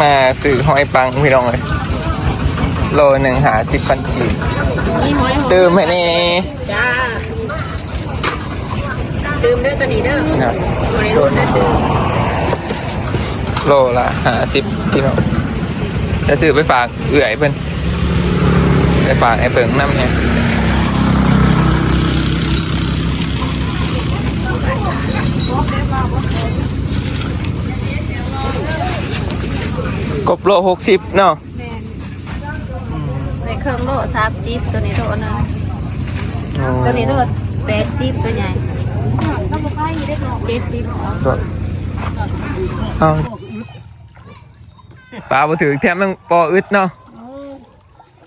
มาซื้อหอยปังพี่น้องเลยโลหนึ่งหาสิบพันกีบนี่หอยหอมเติมให้แนี่จ้าตืมเด้อตัวนี้เด้อครับบริรุ่นเด้อตืมโลละหาสิบพี่น้องจะซื้อไปฝากเอื่อยเพิ่นไปฝากไอ้เปิงน้ำเนี่ย กบโลหกสิบเนาะในเครื่องโลสามสิบตัวนี้โลนึงตัวนี้โลแปดสิบตัวใหญ่เจ็ดสิบก็เอาปลาบ่ถือแถมยังปออึดเนาะ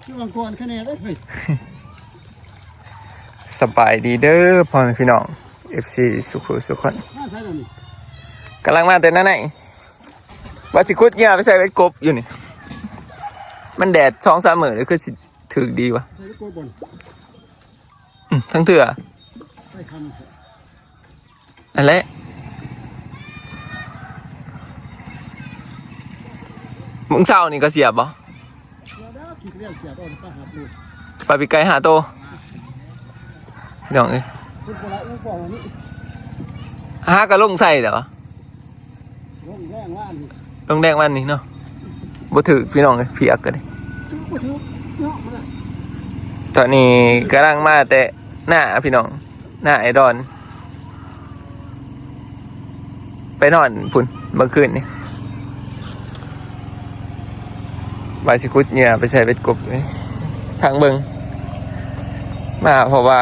ช่วงก่อนคะแนนได้เฮ้ยสบายดีเด้อพ่อแม่พี่น้อง FC สุขุสุขคนน่าใช่แล้วนี่กำลังมาแต่นั่นไหน ว่าสิคุดเงี้ยไปใส่ไว้กบอยู่นี่ มันแดดสองสามมื้อเลยคือสิถือดีวะใส่ลูกโป่งบนอืมทั้งเถื่อใส่คำอันแหละมึงเศร้านี่ก็เสียบอ๋อขี่เรียกเสียต้นก็หับลูกไปไปไกลหาโตพี่น้องเอ้ยคุณโบราณอุ้งบอกว่านี่หากระลงใส่เด้อลงแรงว่า นนี่ลงแดงวันนี้เนาะบ่ถือพี่น้องเอ้ยเพียกกันเลยถือบ่ถือเนาะมันน่ะตอนนี้กำลังมาแต่หน้าพี่น้อง หน้าไอดอน ไปนอนพุ่นเมื่อคืนนี่บายสิคุดเหงื่อไปใส่เบ็ดกบเลยทางเบิงมาเพราะว่า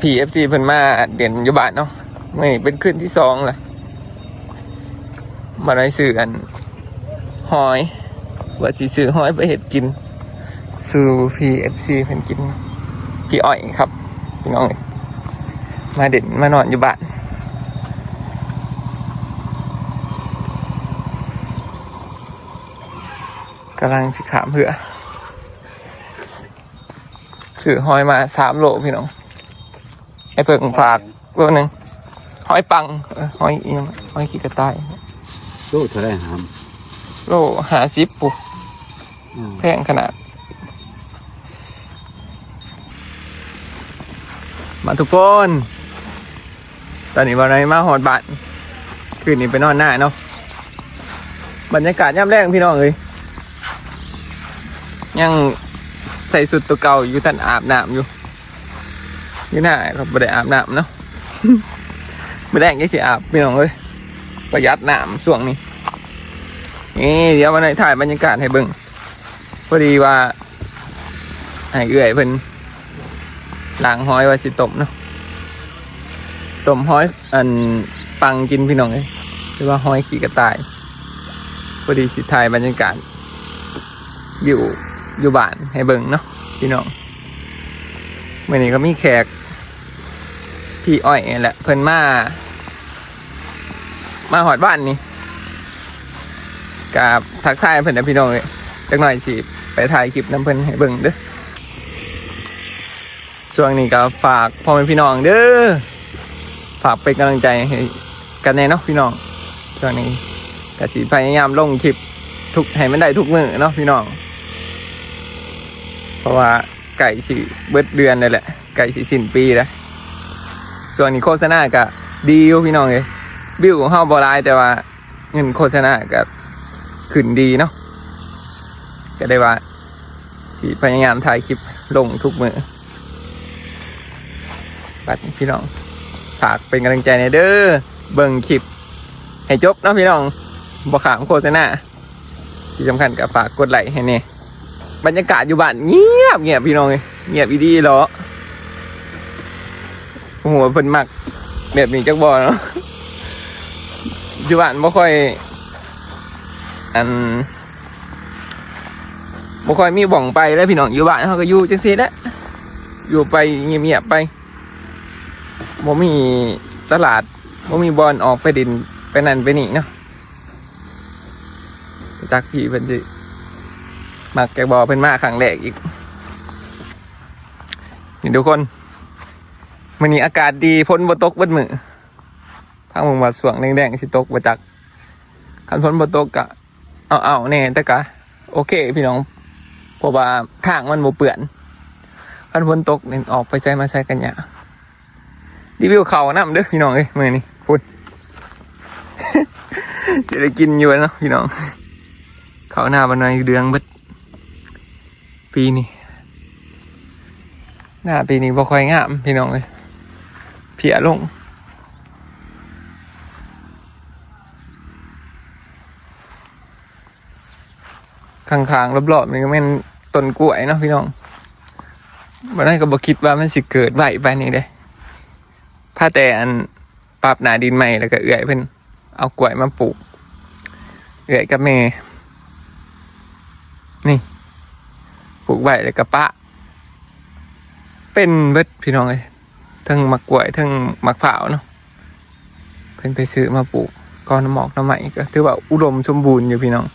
พีเอฟซีเพิ่นมาเด่นอยู่บ้านเนาะไม่เป็นคืนที่สองแหละ มาได้ซื้ออันหอยว่าสิซื้อหอยไปเห็ดกินสู่พีเอฟซีเพิ่นกินพี่อ้อยครับพี่น้องมาเด่นมานอนอยู่บ้านกำลังสิขามเพื่อซื้อหอยมาสามโลพี่น้องไอ้เพิ่งฝากโลหนึ่งหอยปังหอยเอียงหอยขี้กระต่าย ตู้เท่าไรหามโลหาสิบปุ๊แพงขนาด มาทุกคน ตอนนี้วันนี้มาหอดบ้านคืนนี้ไปนอนหน้าเนาะบรรยากาศย่ำแรงพี่น้องเลยยังใส่สุดตัวเก่าอยู่ตันอาบน้ำอยู่ยู่หน้าครับไม่ได้อาบน้ำเนาะไม่ได้ยังสิอาบพี่น้องเลย ประหยัดน้ำช่วงนี้ นี่เดี๋ยววันนี้ถ่ายบรรยากาศให้เบิ่งพอดีว่าให้เอื่อยเพิ่นล้างห้อยว่าสิต้มเนาะต้มห้อยอันปังกินพี่น้องเลยหรือว่าห้อยขี่กระต่ายพอดีสิถ่ายบรรยากาศอยู่อยู่บ้านให้เบิ่งเนาะพี่น้องเมื่อนี้ก็มีแขกพี่อ้อยนี่แหละเพิ่นมา มาหอดบ้านนี่กับทักทายเพิ่นนพี่น้องเลยจักหน่อยสิไปถ่ายคลิปน้ำเพิ่นให้เบิ่งเด้อช่วงนี้ก็ฝากพ่อแม่พี่น้องเด้อฝากเป็นกำลังใจให้กันแน่เนาะพี่น้องช่วงนี้ก็สิพยายามลงคลิปทุกให้มันได้ทุกมือเนาะพี่น้อง เพราะว่าไก่สิเบิดเดือนเลยแหละไก่สิสิ้นปีแล้วช่วงนี้โฆษณาก็ดีอยู่พี่น้องเลย บิวของเฮาบ่หลายแต่ว่าเงินโฆษณาก็ขึ้นดีเนาะก็ได้ว่าที่พยายามถ่ายคลิปลงทุกมือบัดพี่น้องฝากเป็นกำลังใจในเด้อเบิ่งคลิป ให้จบเนาะพี่น้องบ่ขามโฆษณาที่สำคัญก็ฝากกดไลค์ให้เนี่ยบรรยากาศอยู่บ้านเงียบเงียบพี่น้องเงียบอีดีเหรอโอ้โหเพิ่นมักแบบนี้จักบ่เนาะ อยู่บ้านบ่ค่อย อันบ่ค่อยมีบ่องไปแล้วพี่น้องอยู่บ้านเขาก็อยู่จังซี่แหละอยู่ไปเงียบๆไปบ่มีตลาดบ่มีบอลออกไปดินไปนั่นไปนี่เนาะจากพี่เพิ่นสิมักแกบอเพิ่นมาครั้งแรกอีก นี่ทุกคนมื้อนี้อากาศดีพ้นบ่ตกเบิดมื้อ ทางเมืองว่าสวงแดงๆสิตกบ่จักคันพ้นบ่ตกกะเอาเอาๆเนี่ยแต่กะ โอเค พี่น้องเพราะว่าทางมันโมเปื่อนคันฝนตกนี่ออกไปใส่มาใส่กันยากรีวิวเขาน้ำเด้อพี่น้องเอ้ยมือนี้พูดจะได้กินอยู่นะพี่น้องเขาหน้าบันไดเดืองบิดปีนี้หน้าปีนี้บ่ค่อยงามพี่น้องเลยเพียลง ข้างๆรอบๆนี่ก็เป็นต้นกล้วยเนาะพี่น้องบันไดก็บ่คิดว่ามันสิเกิดไหวไปนี่เด้ถ้าแต่อันปรับหนาดินใหม่แล้วก็เอื่อยเพิ่นเอากล้วยมาปลูก เอื่อยกับเมนี่ปลูกไว้แล้วก็ปะ เป็นเบิดพี่น้องเลยทั้งมักกล้วยทั้งมักเผาวเนาะเพิ่นไปซื้อมาปลูกก้อนหมอกน้ำใหม่ก็ถือว่าอุดมสมบูรณ์อยู่พี่น้อง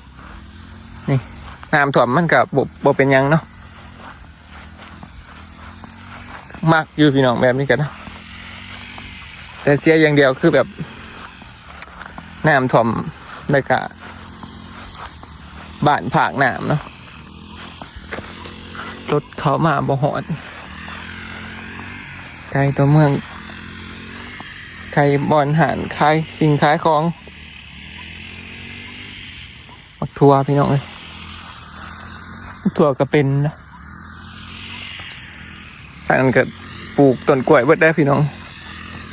นี่ น้ำท่วมมันกับบ่เป็นยังเนาะมักอยู่พี่น้องแบบนี้กันเนาะแต่เสียอย่างเดียวคือแบบน้ำท่วมได้กะบ้านผากน้ำเนาะรถเขามาบ่หอดไกลตัวเมืองไกลบอนหานขายสิ่งขายของมักทัวพี่น้องเลย มักทัวก็เป็นนะทางนั้นก็ปลูกต้นกล้วยเบิดได้พี่น้อง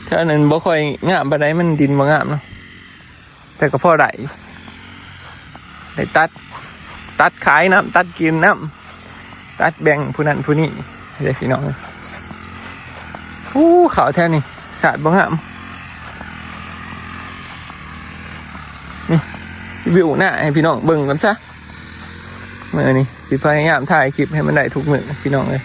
ถ้าอันนั้นบ่ค่อยงามปานใดมันดินบ่งามเนาะแต่ก็พอได้ได้ตัด ตัดขายน้ำตัดกินน้ำตัดแบ่งผู้นั้นผู้นี้เด้พี่น้องอู้เขาแท่นี่สาดบ้งามนี่วิวหน้าให้พี่น้องเบิ่งกันซะเมื่อนี้ สิพยายามถ่ายคลิปให้มันได้ทุกมือพี่น้องเลย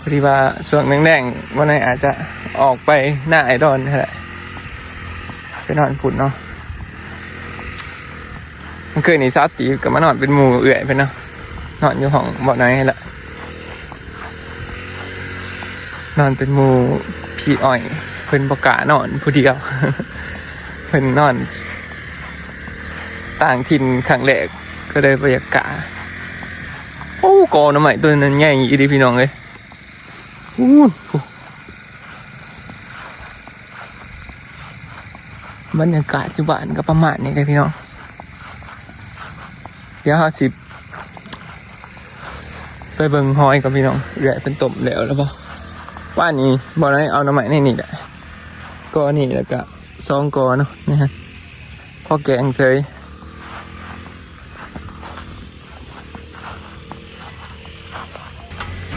พอดีว่าช่วงแดงๆวันไหนอาจจะออกไปหน้าไอดอนแหละไปนอนผุดเนาะมันเคยนี่ซาตีกับมานอนเป็นหมู่เอื่อยไปเนาะนอนอยู่ห้องบ่อน้อยนี่แหละนอนเป็นหมูพี่อ้อยเพิ่นประกานอนผู้เดียวเพิ่นนอน ต่างถิ่นครั้งแรก ก็เลยบรรยากาศโอ้กอน้ำใหม่ตัวนั้นใหญ่อีดีพี่น้องเลยอู้บรรยากาศที่บ้านก็ประมาณนี้เลยพี่น้อง เดี๋ยวห้าสิบไปเบิ่งหอยกับพี่น้องใหญ่เป็นต้มแล้วแล้วปะว่านี้บอกให้เอาน้ำใหม่ในนี่แหละกอนี่แล้วก็ซองกอเนาะนะฮะพอแกงเซย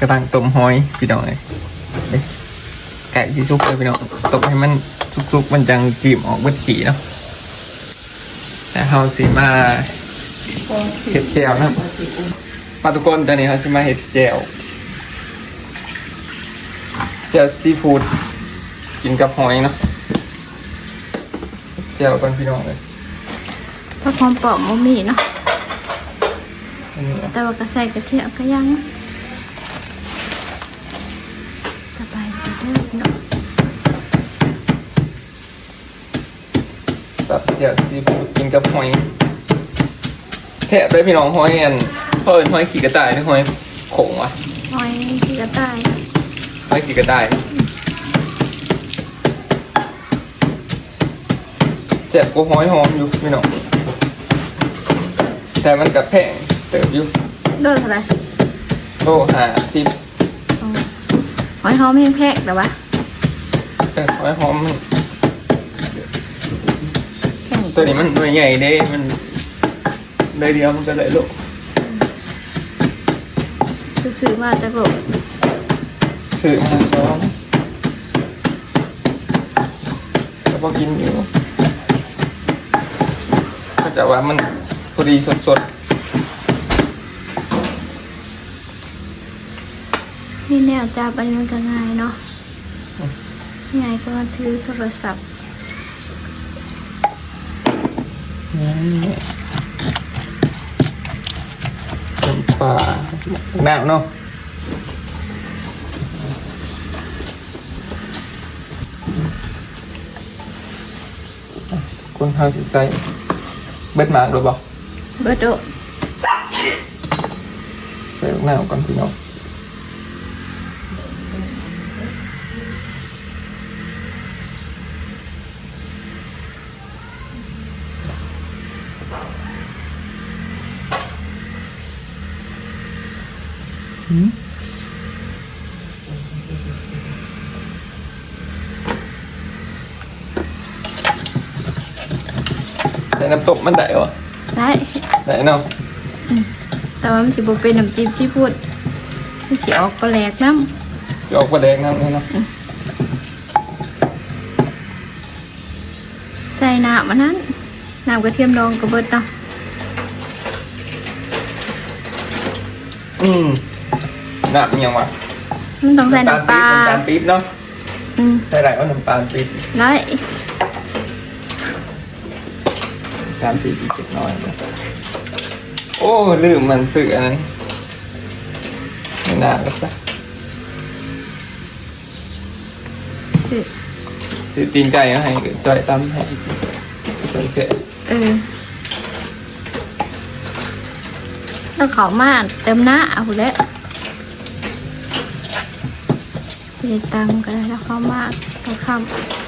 กระตังต้มหอยพี่น้องเลยเอ้ยไก่สีซุกเลยพี่น้องต้มให้มันซุกๆมันจังจีบออกเบิดขี่เนาะแต่เฮาสิมาเห็ดแจวนะปลาตุกคนตอนนี้เขาสิมาเห็ดแจวเจียวซีฟู้ดกินกับหอยเนาะเจียวกันพี่น้องเลยพระพร้อมปอกมมีเนาะอันนี้อะแต่ว่าก็ใส่กระเทียมก็ยังสบายดีเด้อเนาะ ตับเจียวซีฟู้ดกินกับหอยแทะได้พี่น้องหอยอันเพิ่นหอยขี่กระต่ายหรือหอยโขงวะหอยที่กระต่ายหอยขี่กระต่ายเจ็บกูหอยหอมอยู่พี่น้องแต่มันกับแพงเติบอยู่เลิกอะไรโลหาสิบหอยหอมแห้งแพกแต่ว่าเออหอยหอมมันแข็ง ตัวนี้มันหน่วยใหญ่เด้ มันเลยเดียวมันก็เลยโลกซื้อมาจากโลกถือมาซ้อมแล้วพอกินอยู่ก็จะว่ามันพอดีสดนี่แนวจับอันนี้มันก็ง่ายเนาะง่ายก็มาถือโทรศัพท์ นี่น้ำปลาหนาวเนาะคนเขาสิใส่เบ็ดมากหรือเปล่าเบิดโดะใส่ลูกหน้าก่อนพี่น้อง ใส่น้ำตกมันได้วะได้ได้เนาะแต่ว่ามันสิบ่เป็นน้ำจิ้มซีฟู้ดมันสิออกก็แหลกน้จะออกมาแดงน้ำเลยเนาะำใส่น้ำมันนั้นน้ำกระเทียมดองก็เบิดเนาะอืมน้ำมันยังวะมันต้องใส่น้ำปลาน้ำตาลปี๊บเนาะอืมใส่ไรว่าน้ำตาลปี๊บได้ น้ำตาลปี๊บอีกเล็กน้อยนะโอ้ ลืมมันสื่ออันนั้นไม่น่าก็ซะคือสื่อตีนไก่มาให้จ่อยตั้มให้จอยเสร็จเออแล้วเขามาเติมหน้าเอาแล้วไปตังกันแล้วเขามาเขาคำ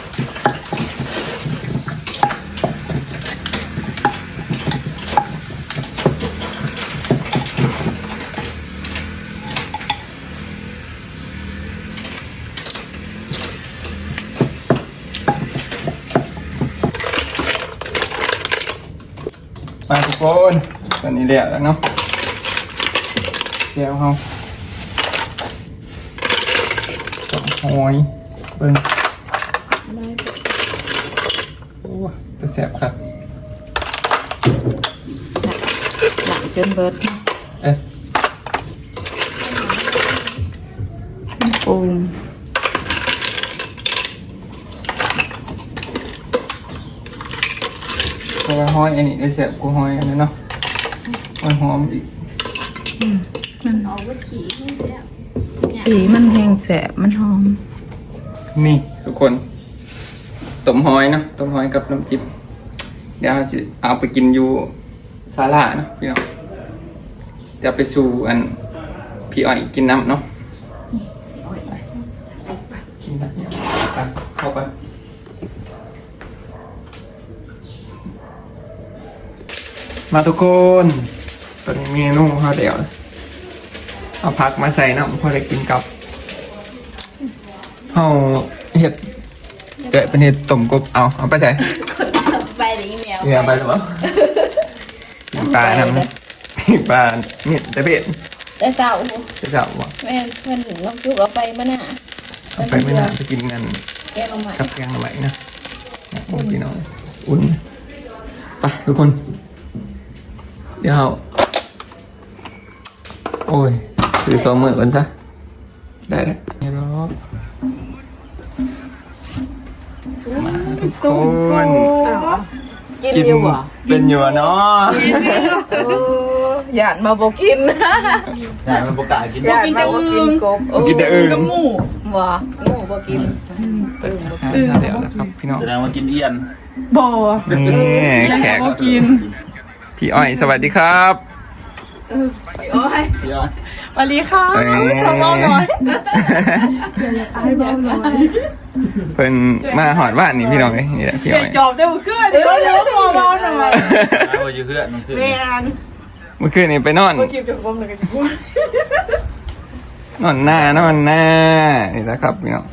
คนตอนนี้เรียกแล้วเนาะเดี๋ยวเขาสองหอยเบิ้งโอ้จะแสบครับหลังจนเบิดเอ๊ะปู เพราะว่าหอยอันนี้ได้แสบกูหอยอันนั้นเนาะหอยหอมอีกเอาไว้ขี่ให้แล้วสีมันแห้งแสบมันหอม นี่ทุกคนต้มหอยเนาะต้มหอยกับน้ำจิ้มเดี๋ยวเราสิเอาไปกินอยู่ศาลาเนาะพี่น้องเดี๋ยวไปสู่อันพี่อ้อยกินน้ำเนาะกินน้ำเนี่ยไปเข้าไป มาทุกคนตอนนี้เมนูเขาเดี๋ยวเอาผักมาใส่น้ำพอได้กินกับเอาเห็ดเกิดเป็นเห็ดต้มกบเอาเอาไปใส่ไปเลยแมวเนี่ยไปหรือเปล่าปลานำนะปลาเนี่ยแต่เบ็ดแต่เสาจะจับวะแม่เพื่อนน้องจุกเอาไปมาน่ะเอาไปไม่น่าจะกินกันแกลงมากับแกงอะไรนะโอ้พี่น้องอุ่นไปทุกคน เดี๋ยวเอาโอ้ยถือสองมือกันซะได้แล้วนี่รอบมาทุกคนกินอยู่บ่เป็นอยู่อะเนาะโอ้หยาดมาบ่กินอยากมันประกาศกินหยาดมาบ่กินกบโอ้กินแต่อื่นบ่งูบ่กินอึ่งบ่กินเดี๋ยวนะครับพี่น้องแสดงว่ากินเอียนบ่นี่แขกบ่กิน พี่อ้อยสวัสดีครับโอ้ยพี่อ้อยสวัสดีค่ะเอ้ยขอเบาหน่อยเพิ่นมาหอดบ้านนี่พี่น้องเอ้ยนี่แหละพี่เปลี่อ้ยอนยจอบได้บุขึ้นเดี๋ยวเดี๋ยวขอเบาหน่อยเอาไว้อยู่เพื่อนมันคือแมนเมื่อคืนนี้ไปนอนเมื่อกี้จะกลมเลยกันจะพูดนอนหน้านอนหน้านี่แหละครับพี่น้อง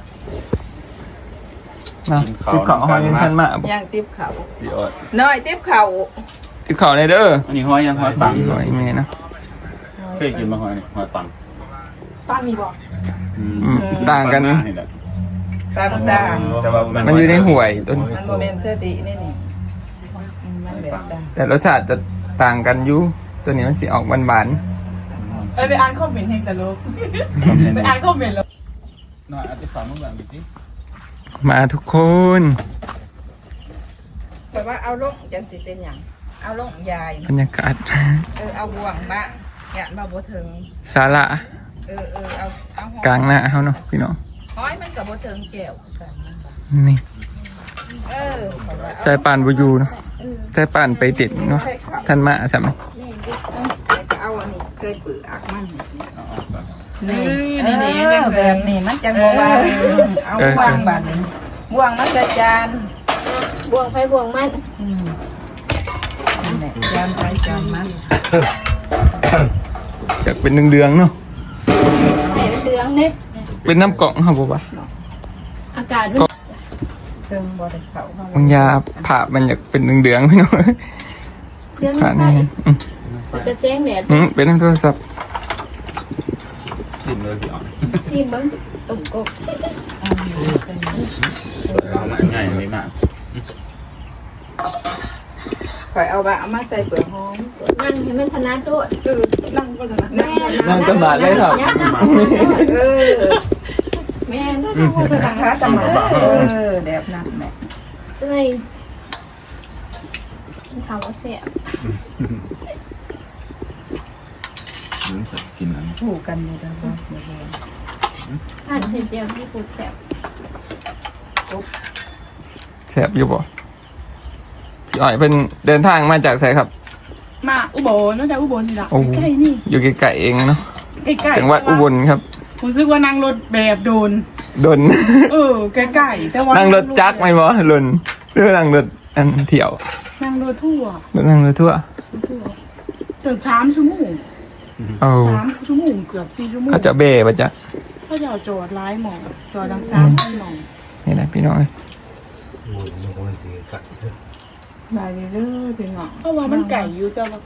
มาติดเขาหอยท่านมาบอกย่างติ๊บเขาพี่อ้อยน้อยติ๊บเขา ติดเขาในเด้ออันนี้หอยยังหอยปังหอยเมย์นะเคยกินมาหอยนี่หอยปังป้ามีบอกอืมอืมต่างกันปันี่แหละตามต่างแต่ว่ามัมันอยู่ในห่วยต้นมันบ่แม่นเสื้อตินี่นี่อืมมันแบบต่างแต่รสชาติจะต่างกันอยู่ตัวนี้มันสิออกหวานเอ้ยไปอ่านคอมเมนต์ให้แต่ลูกไปอ่านคอมเมนต์แล้วน้อยเอาที่ฝั่งนู้นแบบนี้สิๆมาทุกคนแบบว่าเอาลงจังสิเป็นหยัง เอาลงยายบรรยากาศ เออเอาบ่วงบ้างหยาดมาบ่ถึงศาลาเออเออเอาเอาหอยกลางหน้าเขาเนาะพี่น้องหอยมันก็บ่ถึงแก้วคือกันมันบ่นี่เออใส่ปานบูยูเนาะเออใช้ป่านไปติดเนาะท่านมาใช่ไหมเอาอันนี้เคยเปลือกมันเอาเอาก่อนนี่เออแบบนี้มันจังบ่ว่าเอาวางบาดนี้วางมันจะจานบ่วงไฟบ่วงมันอืมนั่นแหละ จานไปจานมันอยากเป็นเดืองๆเนาะแหนเหลืองเนี่ยเป็นน้ำกล่องครับผมว่าอากาศมันเครื่องบ่ได้เข้าเข้าบางยาผ่ามันอยากเป็นเดืองๆพี่น้องเครื่องผ่าไฟนี่อืมจะเสียงแดดอืมเป็นน้ำโทรศัพท์กินเลยพี่อ่อนซีมเบิ้งตุ่มกบเอามาง่ายเลยมาก ข่อยเอาบะเอามาใส่เปลือกหอมนั่งให้มันถนัดโดดนั่งก็จะนะแม่นั่งตมาดเลยครับนั่งนั่งเออแม่นั่งนะคะสมอเออแบบนั้นแหละจะไงข่าวว่าเสียกินอันนี้ถูกกันอยู่แล้วบ่ผ่านเทปเดียวที่ฟูดแสบแสบอยู่บ่ พี่อ้อยเป็นเดินทางมาจากไสครับ มาอุบลนอกจากอุบลนี่ละโอ้โห ใกล้ๆนี่อยู่ไกลๆเองเนาะใกล้ๆจังหวัดอุบลครับผมรู้สึกว่านั่งรถแบบโดน ดน เออใกล้ๆแต่ว่านั่นั่งรถจักรไหมบ่ลนหรือนั่งรถอันเที่ยวนั่งรถทั่วรถนั่งรถทั่วทั่วตื่นสามชั่วโมงเอาสามชั่วโมงเกือบสี่ชั่วโมงเขาจะเบ้ปะจ๊ะเขาจะเอาจอดร้ายหมองจอดดังสามที่หมองนี่นะพี่น้อง บายเด้อพี่น้องเพราะว่ามันไก่อยู่แต่ว่า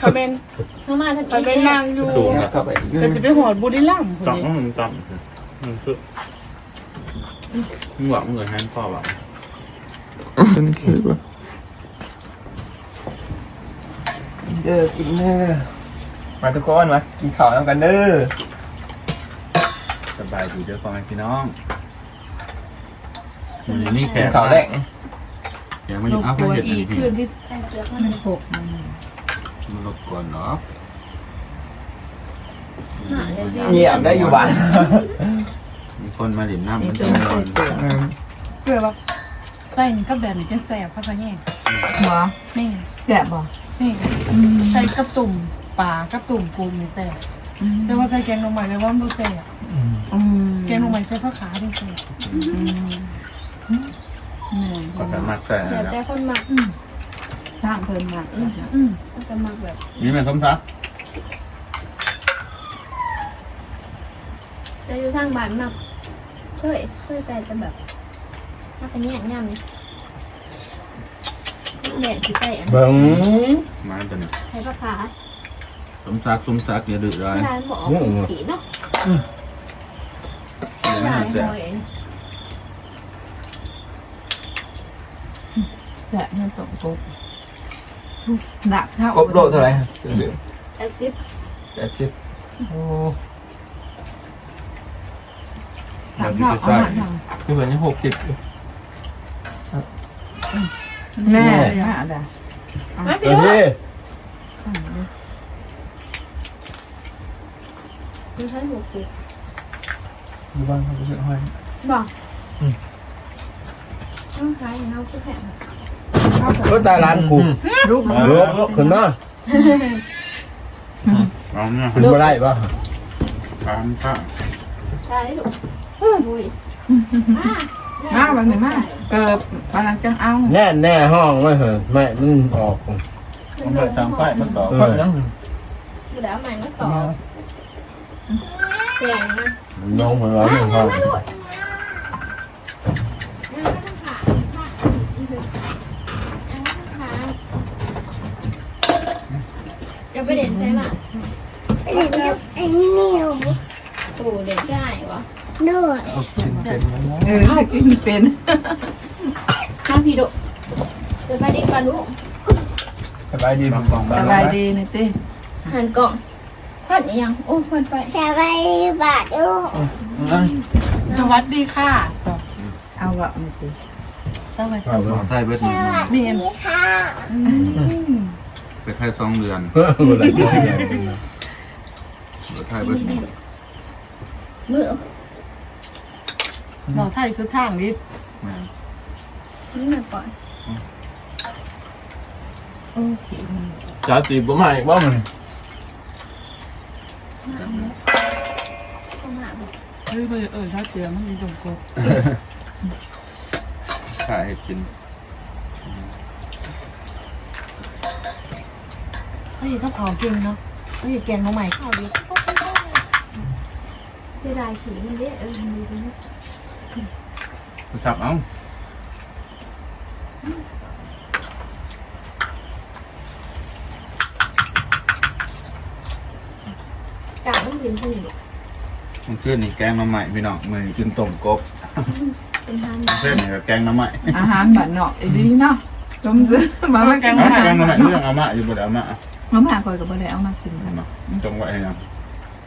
คาเมนเข้ามาทันคาเมนนั่งอยู่สูงนะเข้าไปก็จะไปหอดบุรีรัมย์คนต่ำนี้มันต่ำมันสุดมึงหวังมึงเหมือนแฮนพ่อหวังตัวนี้คือว่าเด้อกินเด้อมาทุกคนมากินข้าวน้ำกันเด้อสบายดีเด้อพ่อแม่พี่น้องมันนี่แขกินกข้าวแดง ยังไม่รอยู่บอ้าวกเพื่วนอนอีกพี่คืนที่ใส่เปลือกมัมันนหกมันมันรบกวนเนาะหาเลยจ้ะเงียบได้อยู่บ้านมีคนมาหลินน้ำนี่มันตัจะวนอใส่นเปลือกเพื่อว่าใส่กับแบบนี้จะแสบเข้าไปแง่หัวนี่แซ่บบ่นี่ใส่กระตุ่มปลากระตุ่มปูนี่แต่แต่ว่าใส่แกงลงใหม่เลยว่ามันดูแสบอืมแกงลงใหม่ใส่ผ้าขาวดูแสบ ก็สามารถใส่เดี๋ยวนะแต่คนมักสร้างเพิ่นมากอืมก็จะมักแบบนี่แม่ส้มซักจะอยู่ทางบ้านมักเคยเคยแต่จะแบบมักกันแย่งย่ำนี่แดดที่ใส่อันเบิ้งมาตัวนี้ใช้ผ้าขาส้มซักส้มซักอย่าดื้อเลยไม่ได้บอกเอาขี่เนาะอย่าไม่ได้เสียหอย แซ่บมันตกปุ๊บหนักเท่าครบโลเท่าไหร่ครับแอซิฟแปดสิบโอ้หนักเท่าเอาหนักเท่าคือเหมือนยังหกสิบแม่แม่อะไรมาพี่ลูกมันใช้หกสิบอยู่บ้านเขาจะซื้อให้บอกต้องขายอย่างเราคือแผ่น รถตาร้านกูลูกรถขึ้นมาเอาเนี่ยขึ้นมาได้ปะตามข้างใช่ลูกอุ้ยมากวันไหนมากเกิดวันนั้นจังเอาแน่แน่ห้องไม่เหรอไม่มึงออกมันเปิดตามป้ายมันต่อเอก็อยังดูแล้วใหม่มาต่อแจงนะน้องเหมือนว่าหนึ่งห้อง จะไปเด่นใช่ไหม ไอ้ เดียวไอ้เหนียวปู่เด่นได้วะโดดเป็นมันนะเออกินเป็นมาพี่ดุจะไปดีปลาดุสบายดีบางกองสบายดีนี่ติหันกล่องพันยัง โอ้พันไปสบายดีบาดดูสวัสดีค่ะ เอาวะนี่ติต้องไปเอาของไทยเบิดสนี่วัสดีค่ะไปแค่สองเดือน เอออะไรก็ได้เบิดไทยเบิดนี่มือหน่อไทยสุดทางนี้แม่นนี่มาก่อนจ้าตีบ่ใหม่บ่มันเฮ้ยเออเออชาเจียมันมีจงกบขายให้กินเฮ้ยถ้าเผาเก่งเนาะเฮ้ยแกงน้องใหม่ข้าวดี จะได้ขี่มันเด้เออมันดีตรงนี้ครับเอ้ากาต้องกินขึ้นหรอกมันขึ้นนี่แกงน้ำใหม่พี่น้องมือกินต้มกบเป็นทานเพื่อนนี่ก็แกงน้ำใหม่อาหารบ้านนอกอีดีเนาะจมซื้อมามากินเอ้าแกงน้ำใหม่เรื่องเอามาอยู่บ่ได้เอามามามาคอยก็บ่ได้เอามากินกันเนาะจงไว้ให้ยัง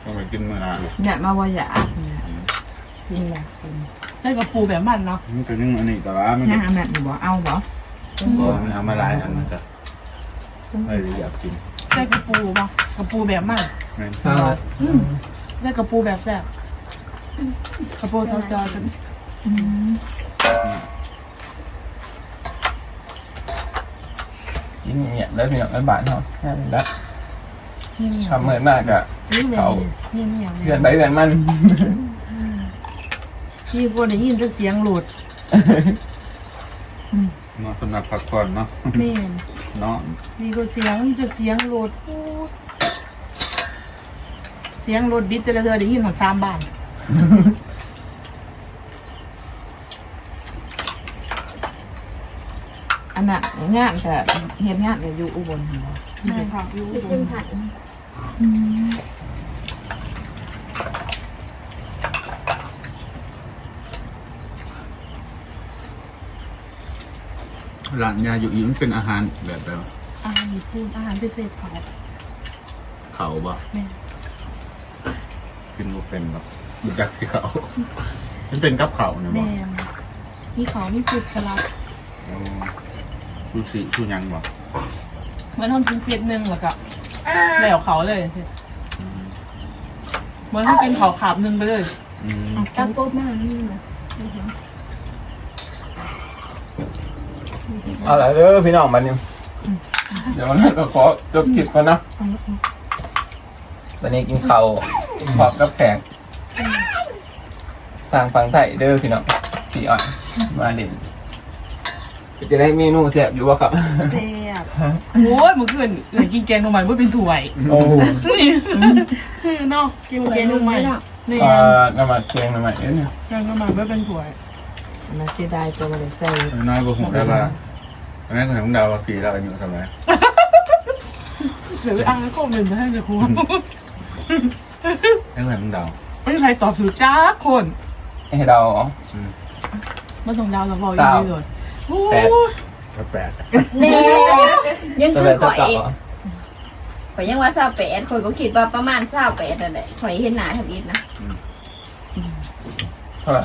ต้องไปกินมื้อหน้าเนี่ยมาว่าอยากกินแหละกินใช่กับปูแบบมันเนาะมันก็นึ่งอันนี้แต่ว่ามันย่าก็งอันนั้นนี่บ่เอาบ่บ่มันเอามาหลายอันมันก็ไม่ได้อยากกินใช่กับปูป่ะกับปูแบบมันแม่นใช่กับปูแบบแซ่บกับปูทอดจอกันกินเนี่ยแล้วพี่น้องไอ้บ้านเขาแค่นี้ละนี่เนี่ยทำเหมือนมากอะ นี่เนี่ยเขานี่เนี่ยเพื่อนไปเพื่อนมันที่พวกได้ยินแต่เสียงหลุดเนาะสำหรับพักผ่อนเนาะแม่นเนาะนี่ก็เสียงจะเสียงหลุดเสียงหลุดบิดแต่ละเธอได้ยินของสามบ้านอันนั้นงานก็เฮ็ดงานก็อยู่อุบลหั่นบ่ใช่ค่ะอยู่จะเป็นผัด ร้านยาอยู่อีมันเป็นอาหารแบบแบบอาหารญี่ปุ่นอาหารพิเศษเขาเขาบ่แม่กินบ่เป็นหรอกบุจักสิเขา มันเป็นกับเขาเนี่ยบ่แม่มีเขามีสุดสลัดอ๋อซูชิชูยังบ่เหมือนทำชิ้นเศษหนึ่งแล้วก็แล้วเขาเลยเหมือนเขาเป็นเขาขาบหนึ่งไปเลยอืมตามโต๊ะหน้านี่นะ เอาละเด้อพี่น้องมันนี่เดี๋ยววันนี้ก็ขอจบคลิปก่อนนะวันนี้กินข้าวพร้อมกับแขกทางฝั่งไทยเด้อพี่น้องพี่อ่อนมาเด่นจะได้เมนูแซ่บอยู่วะครับแซ่บโอ้ยเมื่อคืนเหลือกินแกงทำไมไม่เป็นถ้วยโอ้นี่เนาะกินแกงทำไมนี่เอ่อน้ำมันเคียงน้ำมันเอ้ยเนี่ยแกงทำไมไม่เป็นถ้วยอันนั้นสิได้ตัวบ่ได้ใส่ น้อยบ่ฮู้ได้ว่า อันนั้นของดาวว่าปีเราอายุเท่าไหร่หรืออ่างก็หนึ่งจะให้จะคุ้มนั่นของดาวไม่มีใครตอบถูกจ้าคนให้เรามาส่งดาวเราบอกอยู่เลยโอ้แปดยก็แปดเน่ยังตัวคืเลอยข่สักอยต่อข่อยยังว่าเศร้าแปดข่อยก็คิดว่าประมาณเศร้าแปดนั่นแหละข่อยเห็นหน้าทำอิฐนะเท่าไหร่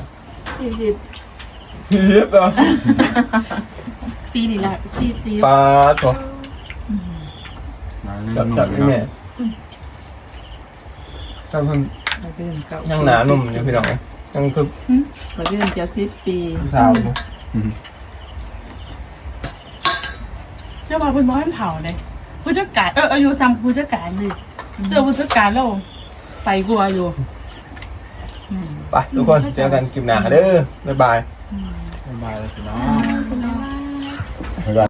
สี่สิบทีบเหรอ ปีนี่แหละปีปีปลาตัวมาจับจับนี่แม่ถ้าเพิ่งก็เรื่องเก่ายังหนาหนุ่มอยู่พี่น้องยังคือก็เรื่องจะ10ปีสาวอยู่เจ้ามาเป็นบ้านเผาเลยผู้จัดการเอออายุซ้ำผู้จัดการเลยเจอผู้จัดการแล้วไปกลัวอยู่ไปทุกคนเจอกันคลิปหน้าเด้อบ๊ายบายสบายเลยพี่น้องไม่ได้ I got